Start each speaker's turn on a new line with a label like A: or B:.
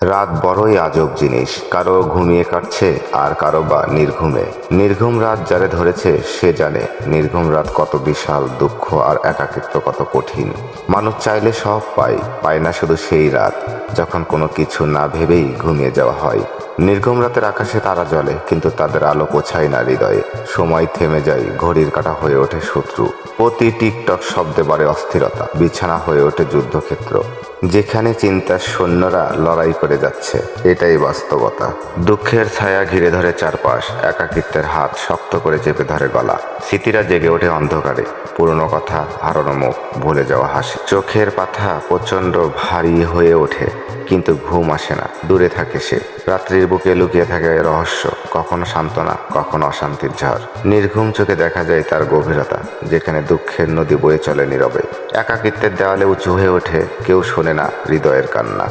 A: রাত বড়ই আজব জিনিস। কারও ঘুমিয়ে কাটছে, আর কারও বা নির্ঘুমে। নির্ঘুম রাত যারে ধরেছে, সে জানে নির্ঘুম রাত কত বিশাল, দুঃখ আর একাকিত্ব কত কঠিন। মানুষ চাইলে সব পায় পায় না শুধু সেই রাত, যখন কোনো কিছু না ভেবেই ঘুমিয়ে যাওয়া হয়। নির্ঘুম রাতের আকাশে তারা জ্বলে, কিন্তু তাদের আলো পোছায় না হৃদয়ে। সময় থেমে যায়, ঘড়ির কাটা হয়ে ওঠে শত্রু। প্রতি টিকটক শব্দে বাড়ে অস্থিরতা, বিছানা হয়ে ওঠে যুদ্ধক্ষেত্র। যেখানে চিন্তার সৈন্যরা লড়াই করে যাচ্ছে, এটাই বাস্তবতা। দুঃখের ছায়া ঘিরে ধরে চারপাশ, একাকিত্বের হাত শক্ত করে চেপে ধরে গলা। স্মৃতিরা জেগে ওঠে অন্ধকারে। পুরনো কথা, হারানো মুখ, ভুলে যাওয়া হাসি। চোখের পাথা প্রচণ্ড ভারী হয়ে ওঠে। কিন্তু ঘুম আসে না। দূরে থাকে সে। রাত্রির বুকে লুকিয়ে থাকে রহস্য। কখনো সান্ত্বনা, কখনো অশান্তির ঝড়। নির্ঘুম চোখে দেখা যায় তার গভীরতা, যেখানে দুঃখের নদী বয়ে চলে নীরবে। একাকিত্বের দেওয়ালে উঁচু হয়ে ওঠে, কেউ শোনে না হৃদয়ের কান্না।